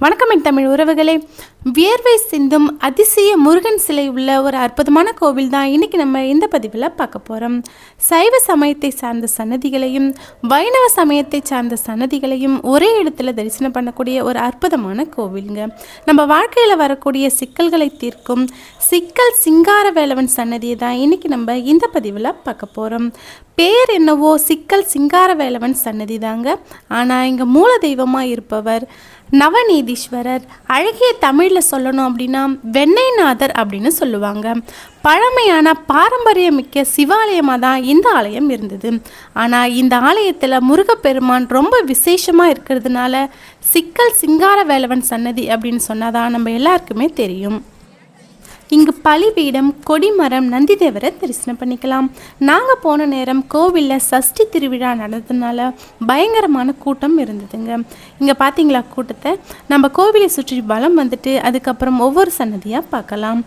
வணக்கம் என் தமிழ் உறவுகளே. வியர்வை சிந்தும் அதிசய முருகன் சிலை உள்ள ஒரு அற்புதமான கோவில் தான் இன்னைக்கு நம்ம இந்த பதிவில் பார்க்க போகிறோம் சைவ சமயத்தை சார்ந்த சன்னதிகளையும் வைணவ சமயத்தை சார்ந்த சன்னதிகளையும் ஒரே இடத்துல தரிசனம் பண்ணக்கூடிய ஒரு அற்புதமான கோவிலுங்க. நம்ம வாழ்க்கையில் வரக்கூடிய சிக்கல்களை தீர்க்கும் சிக்கல் சிங்கார வேலவன் சன்னதியை தான் இன்னைக்கு நம்ம இந்த பதிவில் பார்க்க போகிறோம் பேர் என்னவோ சிக்கல் சிங்கார வேலவன் சன்னதி தாங்க ஆனால் இங்கே மூல தெய்வமாக இருப்பவர் நவநீதீஸ்வரர். அழகிய தமிழில் சொல்லணும் அப்படின்னா வெண்ணைநாதர் அப்படின்னு சொல்லுவாங்க. பழமையான பாரம்பரியமிக்க சிவாலயமாக தான் இந்த ஆலயம் இருந்தது. ஆனால் இந்த ஆலயத்தில் முருகப்பெருமான் ரொம்ப விசேஷமாக இருக்கிறதுனால சிக்கல் சிங்கார வேலவன் சன்னதி அப்படின்னு சொன்னாதான் நம்ம எல்லாருக்குமே தெரியும். இங்கு பலிபீடம் கொடிமரம் நந்திதேவரை தரிசனம் பண்ணிக்கலாம். நாங்கள் போன நேரம் கோவிலில் சஷ்டி திருவிழா நடந்ததுனால பயங்கரமான கூட்டம் இருந்ததுங்க. இங்கே பார்த்தீங்களா கூட்டத்தை? நம்ம கோவிலை சுற்றி பலம் வந்துட்டு அதுக்கப்புறம் ஒவ்வொரு சன்னதியாக பார்க்கலாம்.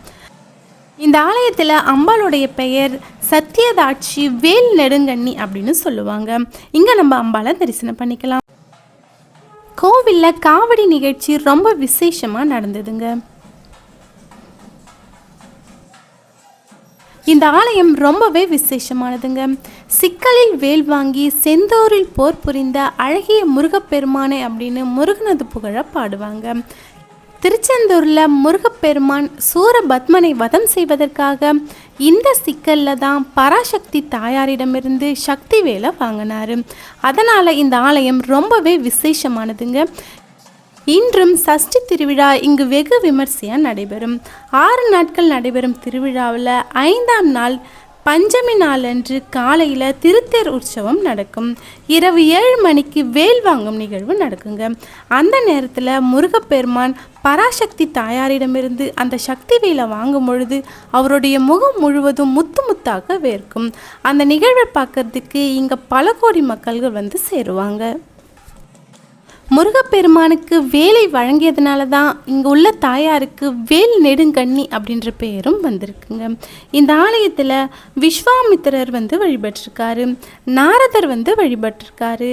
இந்த ஆலயத்தில் அம்பாளுடைய பெயர் சத்யதாட்சி வேல் நெடுங்கண்ணி அப்படின்னு சொல்லுவாங்க. இங்கே நம்ம அம்பாளை தரிசனம் பண்ணிக்கலாம். கோவிலில் காவடி நிகழ்ச்சி ரொம்ப விசேஷமாக நடந்ததுங்க. இந்த ஆலயம் ரொம்பவே விசேஷமானதுங்க. சிக்கலில் வேல் வாங்கி செந்தூரில் போர் புரிந்த அழகிய முருகப்பெருமானை அப்படின்னு முருகனது புகழ பாடுவாங்க. திருச்செந்தூரில் முருகப்பெருமான் சூரபத்மனை வதம் செய்வதற்காக இந்த சிக்கலில் தான் பராசக்தி தாயாரிடமிருந்து சக்தி வேலை வாங்கினார். அதனால் இந்த ஆலயம் ரொம்பவே விசேஷமானதுங்க. இன்றும் சஷ்டி திருவிழா இங்கு வெகு விமர்சையாக நடைபெறும். ஆறு நாட்கள் நடைபெறும் திருவிழாவில் ஐந்தாம் நாள் பஞ்சமி நாளன்று காலையில் திருத்தேர் உற்சவம் நடக்கும். இரவு ஏழு மணிக்கு வேல் வாங்கும் நிகழ்வு நடக்குங்க. அந்த நேரத்தில் முருகப்பெருமான் பராசக்தி தாயாரிடமிருந்து அந்த சக்தி வேலை வாங்கும் பொழுது அவருடைய முகம் முழுவதும் முத்து முத்தாக வேர்க்கும். அந்த நிகழ்வை பார்க்கறதுக்கு இங்கே பல கோடி மக்கள்கள் வந்து சேருவாங்க. முருகப்பெருமானுக்கு வேலை வழங்கியதுனால தான் இங்கே உள்ள தாயாருக்கு வேல் நெடுங்கண்ணி அப்படின்ற பெயரும் வந்திருக்குங்க. இந்த ஆலயத்தில் விஸ்வாமித்திரர் வந்து வழிபட்டிருக்காரு. நாரதர் வந்து வழிபட்டிருக்காரு.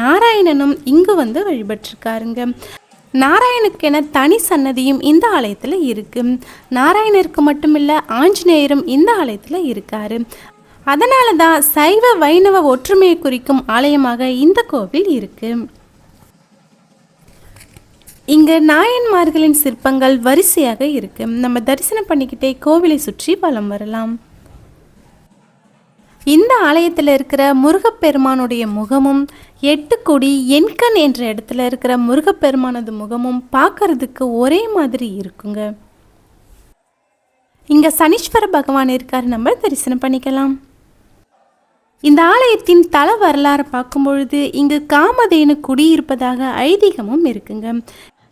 நாராயணனும் இங்கு வந்து வழிபட்டிருக்காருங்க. நாராயணுக்கென தனி சன்னதியும் இந்த ஆலயத்தில் இருக்குது நாராயணருக்கு மட்டுமில்லை ஆஞ்சநேயரும் இந்த ஆலயத்தில் இருக்காரு. அதனால தான் சைவ வைணவ ஒற்றுமையை குறிக்கும் ஆலயமாக இந்த கோவில் இருக்குது இங்கே நாயன்மார்களின் சிற்பங்கள் வரிசையாக இருக்கு. நம்ம தரிசனம் பண்ணிக்கிட்டே கோவிலை சுற்றி வலம் வரலாம். இந்த ஆலயத்தில் இருக்கிற முருகப்பெருமானுடைய முகமும் எட்டு கொடி எண்கண் என்ற இடத்துல இருக்கிற முருகப்பெருமானது முகமும் பார்க்கறதுக்கு ஒரே மாதிரி இருக்குங்க. இங்க சனீஸ்வர பகவான் இருக்காரு நம்ம தரிசனம் பண்ணிக்கலாம். இந்த ஆலயத்தின் தல வரலாறு பார்க்கும் பொழுது இங்கு காமதேனு குடியிருப்பதாக ஐதீகமும் இருக்குங்க.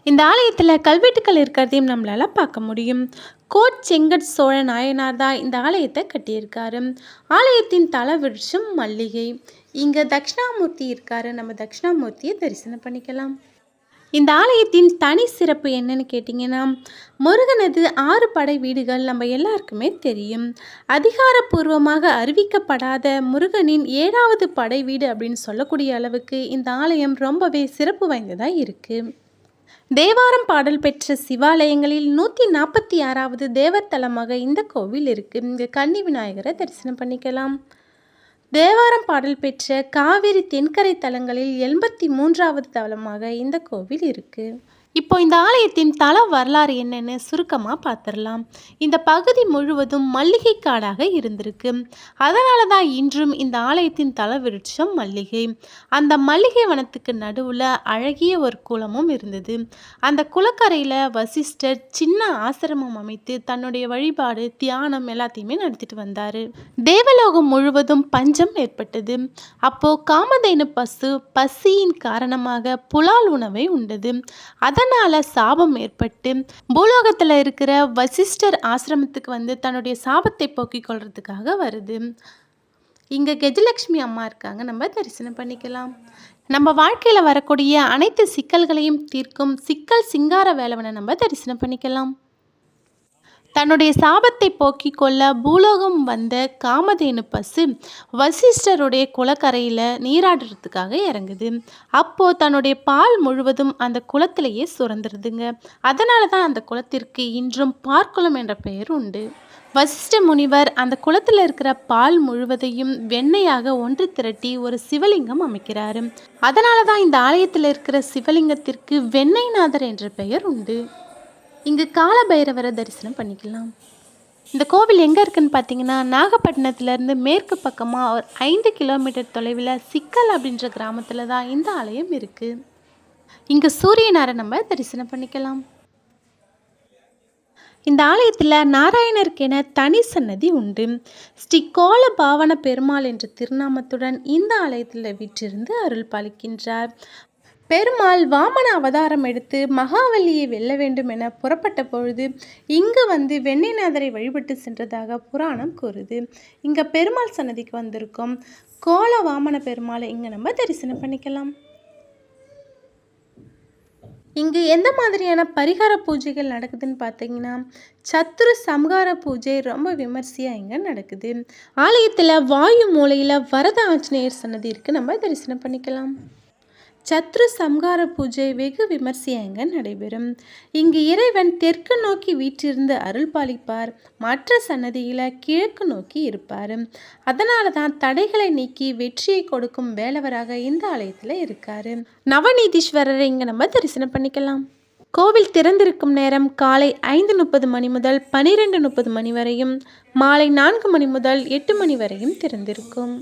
இந்த ஆலயத்தில் கல்வெட்டுக்கள் இருக்கிறதையும் நம்மளால் பார்க்க முடியும். கோட் செங்கட் சோழ நாயனார் தான் இந்த ஆலயத்தை கட்டியிருக்காரு. ஆலயத்தின் தலவிருஷம் மல்லிகை. இங்கே தட்சிணாமூர்த்தி இருக்காரு. நம்ம தட்சிணாமூர்த்தியை தரிசனம் பண்ணிக்கலாம். இந்த ஆலயத்தின் தனி சிறப்பு என்னன்னு கேட்டிங்கன்னா முருகனது ஆறு படை வீடுகள் நம்ம எல்லாருக்குமே தெரியும். அதிகாரப்பூர்வமாக அறிவிக்கப்படாத முருகனின் ஏழாவது படை வீடு அப்படின்னு சொல்லக்கூடிய அளவுக்கு இந்த ஆலயம் ரொம்பவே சிறப்பு வாய்ந்ததாக இருக்குது தேவாரம் பாடல் பெற்ற சிவாலயங்களில் நூற்றி நாற்பத்தி ஆறாவது தேவத்தலமாக இந்த கோவில் இருக்குது இங்கே கன்னி விநாயகரை தரிசனம் பண்ணிக்கலாம். தேவாரம் பாடல் பெற்ற காவிரி தென்கரை தலங்களில் எண்பத்தி மூன்றாவது தலமாக இந்த கோவில் இருக்குது இப்போ இந்த ஆலயத்தின் தல வரலாறு என்னன்னு சுருக்கமாக பார்த்துடலாம் இந்த பகுதி முழுவதும் மல்லிகை காடாக இருந்திருக்கு. அதனால தான் இன்றும் இந்த ஆலயத்தின் தல விருட்சம் மல்லிகை. அந்த மல்லிகை வனத்துக்கு நடுவில் அழகிய ஒரு குளமும் இருந்தது. அந்த குளக்கரையில் வசிஷ்டர் சின்ன ஆசிரமம் அமைத்து தன்னுடைய வழிபாடு தியானம் எல்லாத்தையுமே நடத்திட்டு வந்தார். தேவலோகம் முழுவதும் பஞ்சம் ஏற்பட்டது. அப்போது காமதேனு பசு பசியின் காரணமாக புலால் உணவை உண்டது. அதனால் சாபம் ஏற்பட்டு பூலோகத்தில் இருக்கிற வசிஷ்டர் ஆசிரமத்துக்கு வந்து தன்னுடைய சாபத்தை போக்கிக் கொள்றதுக்காக வருது. இங்கே கஜலட்சுமி அம்மா இருக்காங்க. நம்ம தரிசனம் பண்ணிக்கலாம். நம்ம வாழ்க்கையில் வரக்கூடிய அனைத்து சிக்கல்களையும் தீர்க்கும் சிக்கல் சிங்கார வேலவனை நம்ம தரிசனம் பண்ணிக்கலாம். தன்னுடைய சாபத்தை போக்கிக் கொள்ள பூலோகம் வந்த காமதேனு பசு வசிஷ்டருடைய குளக்கரையில் நீராடுறதுக்காக இறங்குது. அப்போது தன்னுடைய பால் முழுவதும் அந்த குளத்திலேயே சுரந்துருதுங்க. அதனால தான் அந்த குளத்திற்கு இன்றும் பார்க்குளம் என்ற பெயர் உண்டு. வசிஷ்ட முனிவர் அந்த குளத்தில் இருக்கிற பால் முழுவதையும் வெண்ணெயாக ஒன்று திரட்டி ஒரு சிவலிங்கம் அமைக்கிறாரு. அதனால தான் இந்த ஆலயத்தில் இருக்கிற சிவலிங்கத்திற்கு வெண்ணெய்நாதர் என்ற பெயர் உண்டு. இங்கு கால பைரவரை தரிசனம் பண்ணிக்கலாம். இந்த கோவில் எங்கே இருக்குன்னு பார்த்தீங்கன்னா நாகப்பட்டினத்துலேருந்து மேற்கு பக்கமாக ஒரு ஐந்து கிலோமீட்டர் தொலைவில் சிக்கல் அப்படின்ற கிராமத்தில் தான் இந்த ஆலயம் இருக்குது இங்கே சூரியனாரை நம்ம தரிசனம் பண்ணிக்கலாம். இந்த ஆலயத்தில் நாராயணருக்கென தனி சன்னதி உண்டு. ஸ்ரீ கோல பாவன பெருமாள் என்ற திருநாமத்துடன் இந்த ஆலயத்தில் வீற்றிருந்து அருள் பாலிக்கின்றார். பெருமாள் வாமன அவதாரம் எடுத்து மகாவல்லியை வெல்ல வேண்டும் என புறப்பட்ட பொழுது இங்கு வந்து வெண்ணைநாதரை வழிபட்டு சென்றதாக புராணம் கூறுது. இங்கே பெருமாள் சன்னதிக்கு வந்திருக்கோம் கோல வாமன பெருமாளை இங்கே நம்ம தரிசனம் பண்ணிக்கலாம். இங்கு எந்த மாதிரியான பரிகார பூஜைகள் நடக்குதுன்னு பார்த்தீங்கன்னா சத்துரு சம்ஹார பூஜை ரொம்ப விமர்சையாக இங்கே நடக்குது. ஆலயத்தில் வாயு மூலையில் வரத ஆஞ்சநேயர் சன்னதி இருக்குது நம்ம தரிசனம் பண்ணிக்கலாம். சத்ரு சம்ஹார பூஜை வெகு விமர்சையாக நடைபெறும். இங்கு இறைவன் தெற்கு நோக்கி வீற்றிருந்து அருள் பாலிப்பார். மற்ற சன்னதியில் கிழக்கு நோக்கி இருப்பார். அதனால தான் தடைகளை நீக்கி வெற்றியை கொடுக்கும் வேலவராக இந்த ஆலயத்தில் இருக்கார். நவநீதீஸ்வரரை இங்கே நம்ம தரிசனம் பண்ணிக்கலாம். கோவில் திறந்திருக்கும் நேரம் காலை ஐந்து முப்பது மணி முதல் பனிரெண்டு முப்பது மணி வரையும் மாலை நான்கு மணி முதல் எட்டு மணி வரையும் திறந்திருக்கும்.